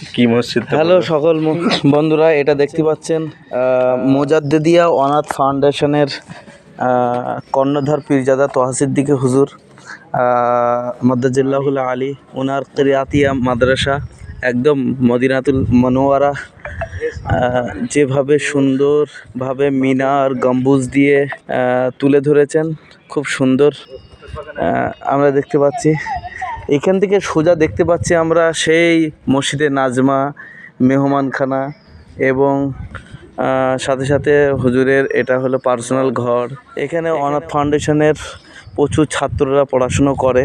কি মসজিদ হ্যালো সকল বন্ধুরা এটা দেখতে পাচ্ছেন মোজাদ্দেদিয়া অনাথ ফাউন্ডেশনের কর্ণধার পীরজাদা তোহাসিদ্দিকে হুজুর মদ্দাজিল্লাহুল আলী ওনার কিরিয়াতিয়া মাদ্রাসা একদম মদিনাতুল মনোয়ারা যেভাবে সুন্দরভাবে মিনার গম্বুজ দিয়ে তুলে ধরেছেন খুব সুন্দর আমরা দেখতে পাচ্ছি। এখান থেকে সোজা দেখতে পাচ্ছি আমরা সেই মসজিদে নাজমা, মেহমানখানা এবং সাথে সাথে হুজুরের এটা হলো পার্সোনাল ঘর। এখানে অনাথ ফাউন্ডেশনের প্রচুর ছাত্ররা পড়াশুনো করে,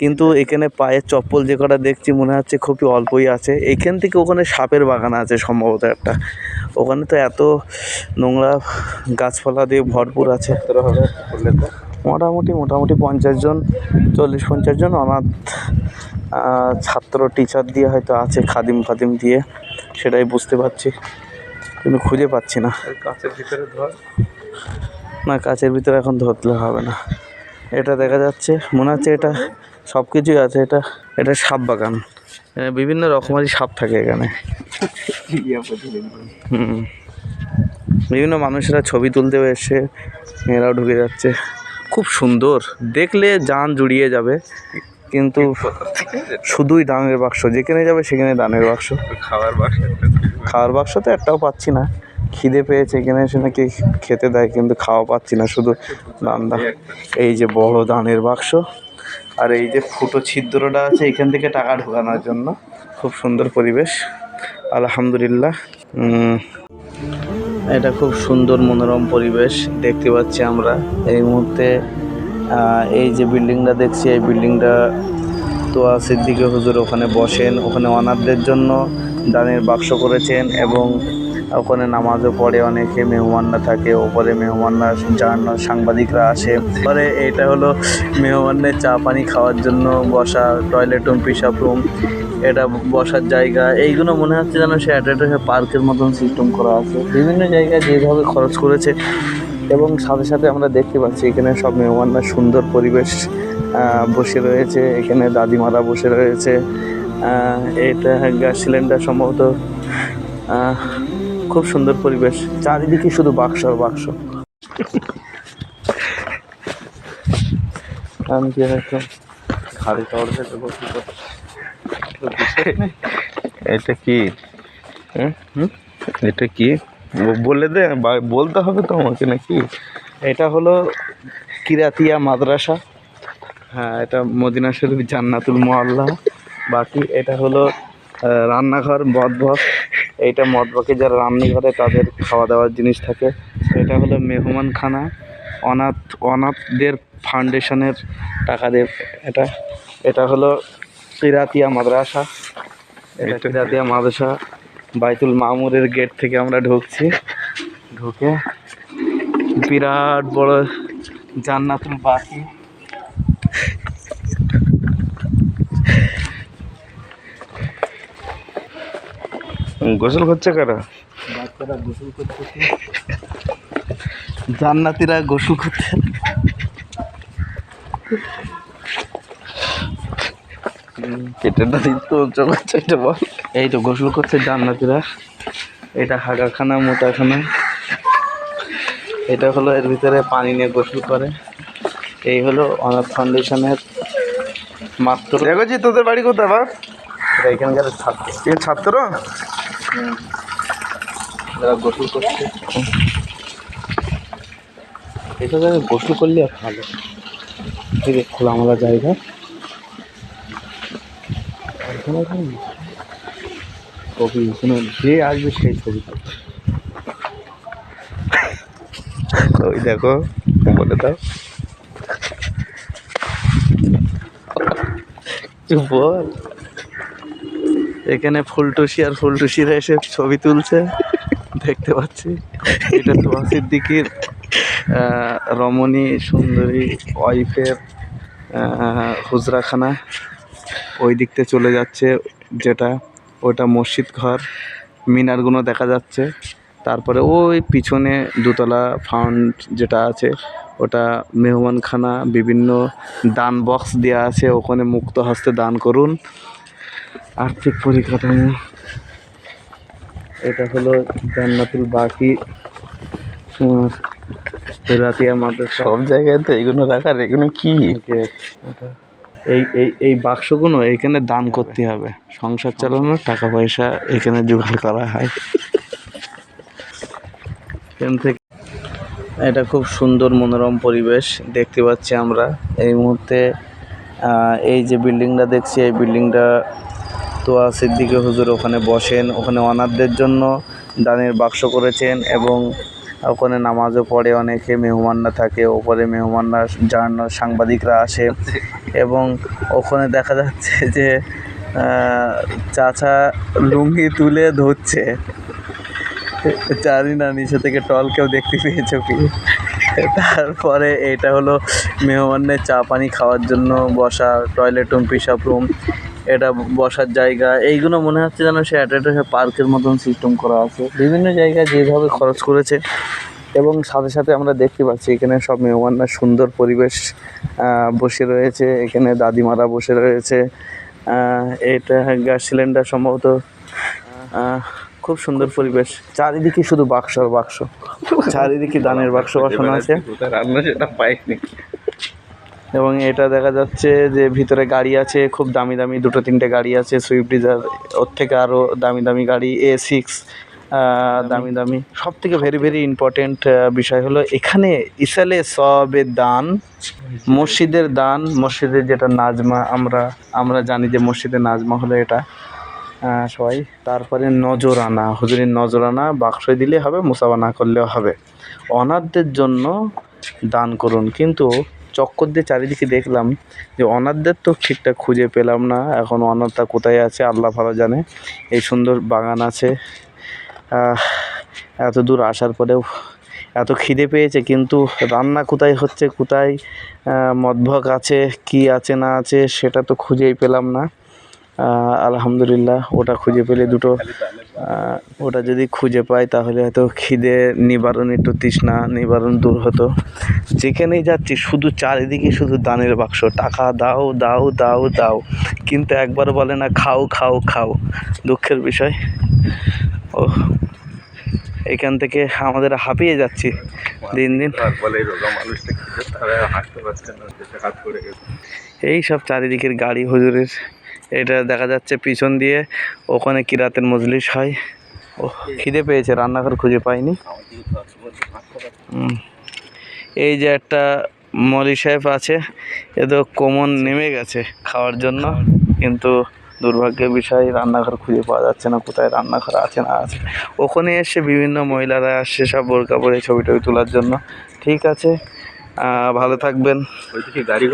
কিন্তু এখানে পায়ের চপ্পল যে কটা দেখছি মনে হচ্ছে খুবই অল্পই আছে। এখান থেকে ওখানে সাপের বাগান আছে সম্ভবত একটা। ওখানে তো এত নোংরা গাছপালা দিয়ে ভরপুর আছে। মোটামুটি মোটামুটি পঞ্চাশ জন চল্লিশ পঞ্চাশ জন অনাথ ছাত্র টিচার দিয়ে হয়তো আছে খাদিম খাদিম দিয়ে সেটাই বুঝতে পারছি। কিন্তু খুঁজে পাচ্ছি না। কাঁচের ভিতরে ধর। না কাচের ভিতরে এখন ধরলে হবে না। এটা দেখা যাচ্ছে মনে হচ্ছে এটা সব কিছুই আছে এটা এটা সাপ বাগান। বিভিন্ন রকমারি সাপ থাকে এখানে। হুম। বিভিন্ন মানুষেরা ছবি তুলতেও এসে মেয়েরাও ঢুকে যাচ্ছে। খুব সুন্দর। দেখলে যান জুড়িয়ে যাবে কিন্তু শুধুই দানের বাক্স যেখানে যাবে সেখানে দানের বাক্স। খাওয়ার বাক্স খাওয়ার বাক্স তো একটাও পাচ্ছি না। খিদে পেয়েছে এখানে এসে নাকি খেতে দেয় কিন্তু খাওয়া পাচ্ছি না শুধু দান এই যে বড় দানের বাক্স আর এই যে ফুটো ছিদ্রটা আছে এখান থেকে টাকা ঢোকানোর জন্য। খুব সুন্দর পরিবেশ। আলহামদুলিল্লাহ। এটা খুব সুন্দর মনোরম পরিবেশ দেখতে পাচ্ছি আমরা। এই মুহূর্তে এই যে বিল্ডিংটা দেখছি, এই বিল্ডিংটা তোয়া সিদ্দিকে হুজুর ওখানে বসেন। ওখানে অনাথদের জন্য দানের বাক্স করেছেন এবং ওখানে নামাজও পড়ে অনেকে মেহমানরা থাকে, ওপরে মেহমানরা যান সাংবাদিকরা আসে। পরে এটা হলো মেহমানদের চা পানি খাওয়ার জন্য বসা টয়লেট রুম পিসাব রুম এটা বসার জায়গা। এইগুলো মনে হচ্ছে যেন সে একটা পার্কের মতন সিস্টেম করা আছে। বিভিন্ন জায়গায় যেভাবে খরচ করেছে এবং সাথে সাথে আমরা দেখতে পাচ্ছি এখানে সব মেহমানরা সুন্দর পরিবেশ বসে রয়েছে। এখানে দাদিমারা বসে রয়েছে। এটা গ্যাস সিলিন্ডার সম্ভবত খুব সুন্দর পরিবেশ। চারিদিকে শুধু বাক্স আর বাক্স। আমি কি হয়তো ঘাড়ি চড় এটা কি? হুম? হুম? এটা কি? বলে দে বলতে হবে তো আমাকে নাকি? এটা হলো কিরাতিয়া মাদ্রাসা। হ্যাঁ এটা মদিনা শরীফ জান্নাতুল মোয়াল্লা বাকি এটা হলো রান্নাঘর মদবক এইটা মদবকে যারা রান্না করে তাদের খাওয়া দাওয়ার জিনিস থাকে। এটা হলো মেহমানখানা। অনাথ অনাথদের ফাউন্ডেশনের টাকা দিয়ে এটা। এটা হলো কিরাতিয়া মাদ্রাসা। এটা এটা- কিরাতিয়া মাদ্রাসা। বাইতুল মামুরের গেট থেকে আমরা ঢুকছি। ঢুকে বিরাট বড় জান্নাতুল বাকি। গোসল করছে কারা? বাচ্চারা গোসল করতেছে জান্নাতিরা গোসল পেটেটা তো করছে এটা বল। এই তো গোসল করছে জান্নাতিরা। এটা হাগাখানা মোটাখানা। এটা হলো এর ভিতরে পানি নিয়ে গোসল করে। এই হলো অনাথ ফাউন্ডেশনের মাত্র দেখো তোদের বাড়ি কোথায় বাপ? এখানকার ছাত্র। ছাত্র? যারা গোসল করছে। এটা জায়গায় গোসল করলে আর ভালো। এই যে খোলামেলা জায়গা। ছবি, কোনো যে আসবে সেই ছবি ওই দেখো, বলে দাও। বল। এখানে ফুলটুসি আর ফুলটুসিরা এসে ছবি তুলছে। দেখতে পাচ্ছি। এটা তো সিদ্দিকির রমণী সুন্দরী ওয়াইফের হুজরাখানা ওই দিকতে চলে যাচ্ছে যেটা, ওটা মসজিদ ঘর। মিনারগুলো দেখা যাচ্ছে। তারপরে ওই পিছনে দুতলা ফাউন্ড যেটা আছে, ওটা মেহমানখানা, বিভিন্ন দান বক্স দেওয়া আছে। ওখানে মুক্ত হস্তে দান করুন। আর্থিক পরিকাঠামো। এটা হলো জান্নাতুল বাকি। রাতিয়া মাদ্রাসা। সব জায়গায় তো এগুলো রাখার এগুলো কি? এই এই এই বাক্সগুলো এখানে দান করতে হবে। সংসার চালানোর টাকা পয়সা এখানে জোগাড় করা হয়। এখান থেকে এটা খুব সুন্দর মনোরম পরিবেশ দেখতে পাচ্ছি আমরা। এই মুহূর্তে এই যে বিল্ডিংটা দেখছি এই বিল্ডিংটা তোয়া সিদ্দিকী হুজুর ওখানে বসেন, ওখানে অনাথদের জন্য দানের বাক্স করেছেন এবং ওখানে নামাজও পড়ে, অনেকে মেহমানরা থাকে, ওপরে মেহমানরা জার্নাল সাংবাদিকরা আসে এবং ওখানে দেখা যাচ্ছে যে চাচা লুঙ্গি তুলে ধরছে। জানি না, নিচে থেকে টল কেউ দেখতে পেয়েছ কি? তারপরে এটা হলো মেহমানের চা পানি খাওয়ার জন্য বসা, টয়লেট রুম পিসাব রুম এটা বসার জায়গা, এইগুলো মনে হচ্ছে যেন সে একটা পার্কের মতন সিস্টেম করা আছে। বিভিন্ন জায়গায় যেভাবে খরচ করেছে এবং সাথে সাথে আমরা দেখতে পাচ্ছি এখানে সব মেহমানরা সুন্দর পরিবেশ বসে রয়েছে। এখানে দাদিমারা বসে রয়েছে। এটা গ্যাস সিলিন্ডার সম্ভবত। খুব সুন্দর পরিবেশ। চারিদিকে শুধু বাক্স আর বাক্স। চারিদিকে দানের বাক্স বসানো আছে। রান্না সেটা পাইনি। এবং এটা দেখা যাচ্ছে যে ভিতরে গাড়ি আছে খুব দামি দামি দুটো তিনটে গাড়ি আছে সুইফট ডিজার ওর থেকে আরও দামি দামি গাড়ি এ সিক্স দামি। দামি সব থেকে ভেরি ভেরি ইম্পর্টেন্ট বিষয় হলো এখানে ইসালে সবের দান মসজিদের দান মসজিদের যেটা নাজমা আমরা আমরা জানি যে মসজিদের নাজমা হলো এটা সবাই। তারপরে নজরানা হুজুরের নজরানা বাক্সয় দিলে হবে মুসাফা না করলেও হবে। অনাথদের জন্য দান করুন কিন্তু চক্কর দিয়ে চারিদিকে দেখলাম যে অনাথদের তো ঠিকঠাক খুঁজে পেলাম না। এখন অনাথটা কোথায় আছে? আল্লাহ ভালো জানে। এই সুন্দর বাগান আছে। এত দূর আসার পরেও এত খিদে পেয়েছে, কিন্তু রান্না কোথায় হচ্ছে, কোথায় মদভক আছে, কি আছে, না আছে, সেটা তো খুঁজেই পেলাম না। আলহামদুলিল্লাহ ওটা খুঁজে পেলে দুটো। ওটা যদি খুঁজে পাই তাহলে হয়তো খিদে নিবারণ একটু তৃষ্ণা নিবারণ দূর হতো। যেখানেই যাচ্ছি শুধু চারিদিকে শুধু দানের বাক্স। টাকা দাও দাও দাও দাও। কিন্তু একবার বলে না খাও খাও খাও। দুঃখের বিষয়। ও এখান থেকে আমাদের হাঁপিয়ে যাচ্ছি দিন দিন। এই সব চারিদিকের গাড়ি হুজুরের এটা দেখা যাচ্ছে পিছন দিয়ে, ওখানে কিরাতের মজলিস হয়। ও খিদে পেয়েছে, রান্নাঘর খুঁজে পাইনি। এই যে একটা মলি সাহেব আছে, এ তো কোমন নেমে গেছে খাওয়ার জন্য, কিন্তু দুর্ভাগ্যের বিষয়, রান্নাঘর খুঁজে পাওয়া যাচ্ছে না, কোথায় রান্নাঘর আছে না আছে। ওখানে এসে বিভিন্ন মহিলারা আসছে সব বোরকা পরে ছবি টবি তোলার জন্য। ঠিক আছে ভালো থাকবেন। গাড়ি